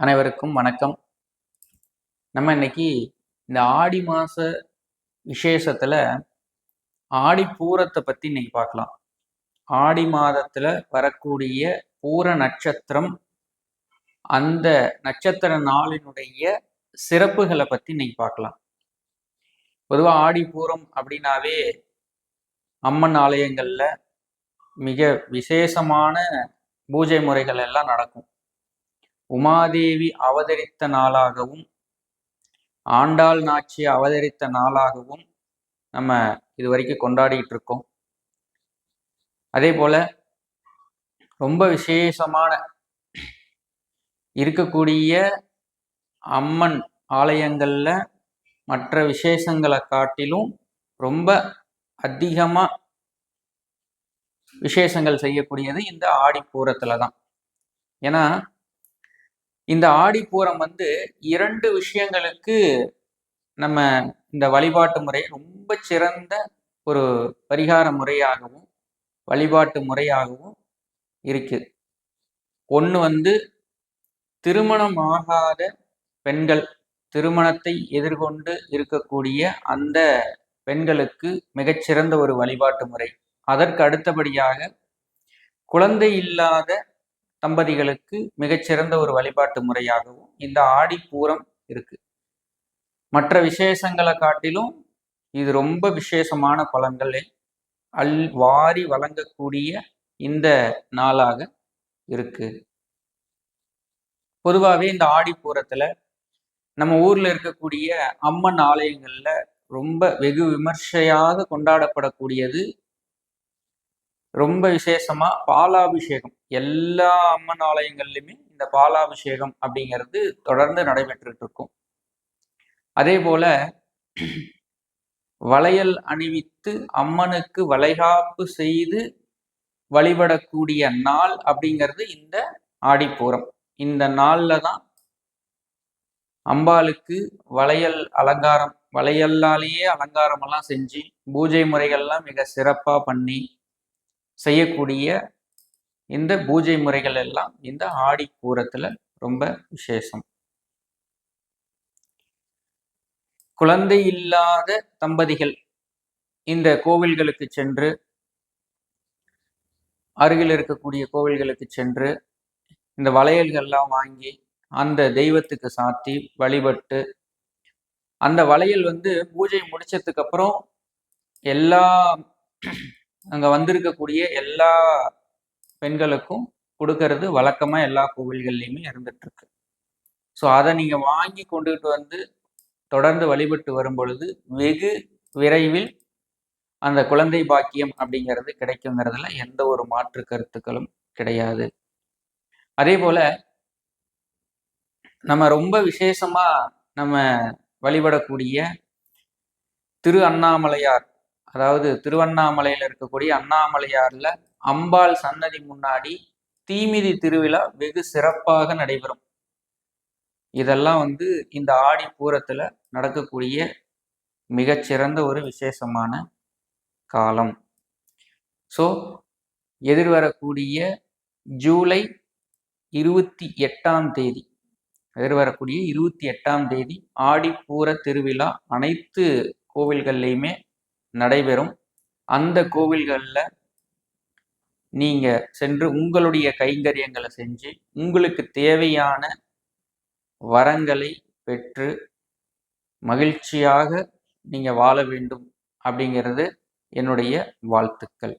அனைவருக்கும் வணக்கம். நம்ம இன்னைக்கு இந்த ஆடி மாச விசேஷத்துல ஆடி பூரத்தை பத்தி இன்னைக்கு பார்க்கலாம். ஆடி மாதத்துல வரக்கூடிய பூர நட்சத்திரம் அந்த நட்சத்திர நாளினுடைய சிறப்புகளை பத்தி இன்னைக்கு பார்க்கலாம். பொதுவாக ஆடி பூரம் அப்படின்னாவே அம்மன் ஆலயங்கள்ல மிக விசேஷமான பூஜை முறைகள் எல்லாம் நடக்கும். உமாதேவி அவதரித்த நாளாகவும் ஆண்டாள் நாச்சி அவதரித்த நாளாகவும் நம்ம இது வரைக்கும் கொண்டாடிட்டு இருக்கோம். அதே போல ரொம்ப விசேஷமான இருக்கக்கூடிய அம்மன் ஆலயங்கள்ல மற்ற விசேஷங்களை காட்டிலும் ரொம்ப அதிகமா விசேஷங்கள் செய்யக்கூடியது இந்த ஆடிப்பூரத்தில் தான் ஏன்னா இந்த ஆடிப்பூரம் வந்து இரண்டு விஷயங்களுக்கு நம்ம இந்த வழிபாட்டு முறை ரொம்ப சிறந்த ஒரு பரிகார முறையாகவும் வழிபாட்டு முறையாகவும் இருக்கு. ஒன்று வந்து திருமணம் ஆகாத பெண்கள் திருமணத்தை எதிர்கொண்டு இருக்கக்கூடிய அந்த பெண்களுக்கு மிகச்சிறந்த ஒரு வழிபாட்டு முறை. அதற்கு அடுத்தபடியாக குழந்தை இல்லாத தம்பதிகளுக்கு மிகச்சிறந்த ஒரு வழிபாட்டு முறையாகவும் இந்த ஆடிப்பூரம் இருக்கு. மற்ற விசேஷங்களை காட்டிலும் இது ரொம்ப விசேஷமான பலன்களை அல் வாரி வழங்கக்கூடிய இந்த நாளாக இருக்கு. பொதுவாகவே இந்த ஆடிப்பூரத்துல நம்ம ஊர்ல இருக்கக்கூடிய அம்மன் ஆலயங்கள்ல ரொம்ப வெகு விமர்சையாக கொண்டாடப்படக்கூடியது ரொம்ப விசேஷமா பாலாபிஷேகம். எல்லா அம்மன் ஆலயங்கள்லையுமே இந்த பாலாபிஷேகம் அப்படிங்கிறது தொடர்ந்து நடைபெற்றுட்டு இருக்கும் அதே போல வளையல் அணிவித்து அம்மனுக்கு வளைகாப்பு செய்து வழிபடக்கூடிய நாள் அப்படிங்கிறது இந்த ஆடிப்பூரம். இந்த நாள்ல தான் அம்பாளுக்கு வளையல் அலங்காரம் வளையல்லாலேயே அலங்காரம் எல்லாம் செஞ்சு பூஜை முறைகள்லாம் மிக சிறப்பா பண்ணி செய்யக்கூடிய இந்த பூஜை முறைகள் எல்லாம் இந்த ஆடி கூரத்துல ரொம்ப விசேஷம். குழந்தை இல்லாத தம்பதிகள் இந்த கோவில்களுக்கு சென்று அருகில் இருக்கக்கூடிய கோவில்களுக்கு சென்று இந்த வளையல்கள்லாம் வாங்கி அந்த தெய்வத்துக்கு சாத்தி வழிபட்டு அந்த வளையல் வந்து பூஜை முடிச்சதுக்கு அப்புறம் எல்லா அங்க வந்திருக்கக்கூடிய எல்லா பெண்களுக்கும் கொடுக்கறது வழக்கமா எல்லா கோவில்கள்லையுமே இருந்துட்டு இருக்கு ஸோ அதை நீங்க வாங்கி கொண்டுகிட்டு வந்து தொடர்ந்து வழிபட்டு வரும் பொழுது வெகு விரைவில் அந்த குழந்தை பாக்கியம் அப்படிங்கிறது கிடைக்குங்கிறதுல எந்த ஒரு மாற்று கருத்துக்களும் கிடையாது. அதே போல நம்ம ரொம்ப விசேஷமா நம்ம வழிபடக்கூடிய திரு அண்ணாமலையார் அதாவது திருவண்ணாமலையில் இருக்கக்கூடிய அண்ணாமலையாரில் அம்பாள் சன்னதி முன்னாடி தீமிதி திருவிழா வெகு சிறப்பாக நடைபெறும். இதெல்லாம் வந்து இந்த ஆடி பூரத்தில் நடக்கக்கூடிய மிகச்சிறந்த ஒரு விசேஷமான காலம். ஸோ எதிர்வரக்கூடிய ஜூலை இருபத்தி எட்டாம் தேதி எதிர்வரக்கூடிய இருபத்தி எட்டாம் தேதி ஆடிப்பூர திருவிழா அனைத்து கோவில்கள்லையுமே நடைபெறும். அந்த கோவில்களில் நீங்கள் சென்று உங்களுடைய கைங்கரியங்களை செஞ்சு உங்களுக்கு தேவையான வரங்களை பெற்று மகிழ்ச்சியாக நீங்கள் வாழ வேண்டும் அப்படிங்கிறது என்னுடைய வாழ்த்துக்கள்.